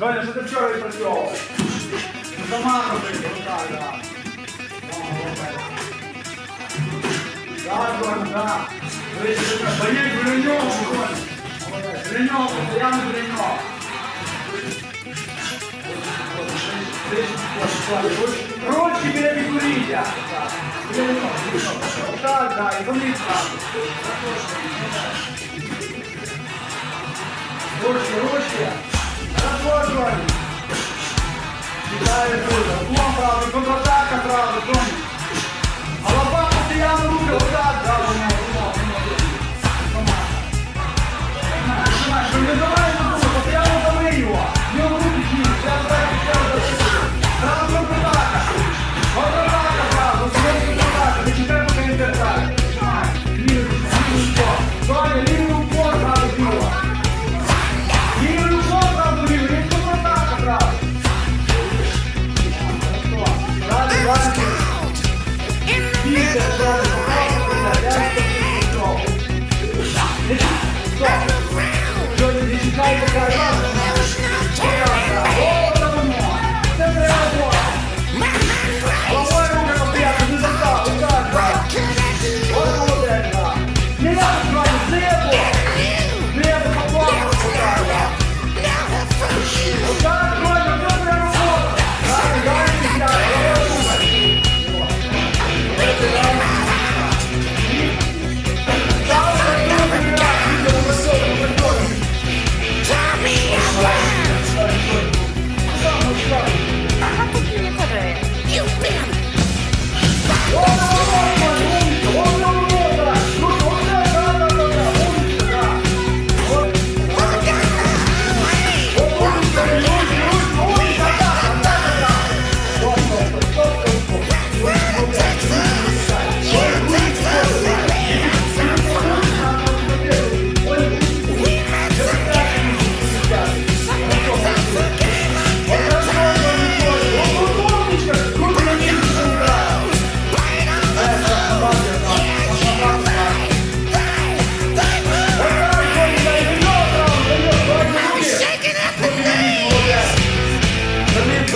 Женя, що ти вчора відпрацьовував? Замахом ти, так, так. Так, так. Боєць біля нього, Женя. Біля нього, постоянно нього. Ручки біля нього. Так, так, і вони так. Вітаю, друзі. Уклон правий, контратака правий. Yeah.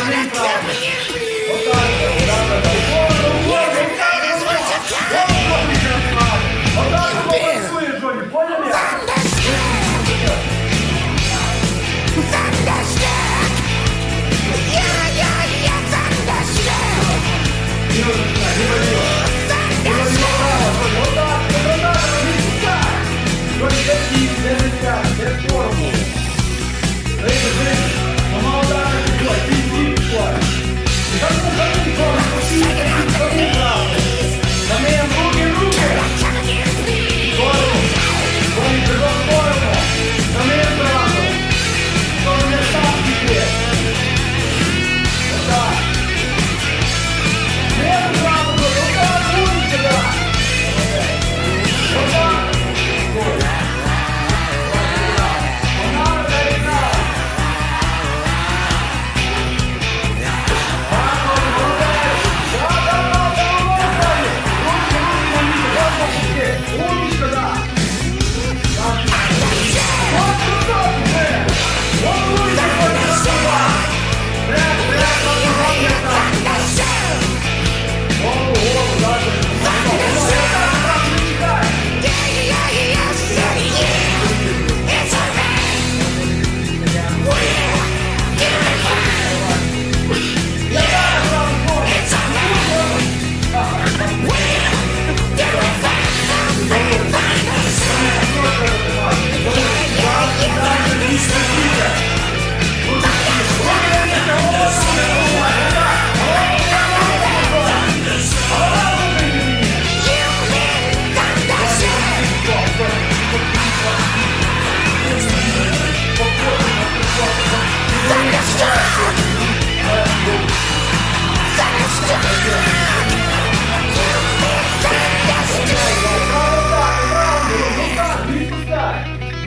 Margarita.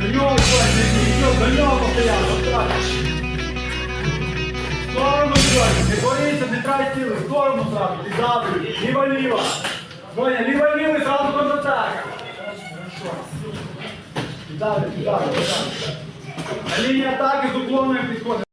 Нього, Сторону, Сонь, не борися, не трай сили, сторону сразу, ти завжди, ліво-ліво. Соня, ліво-ліво, сразу контратака. Далі, далі, далі. На лінії атаки з уклоном підходом.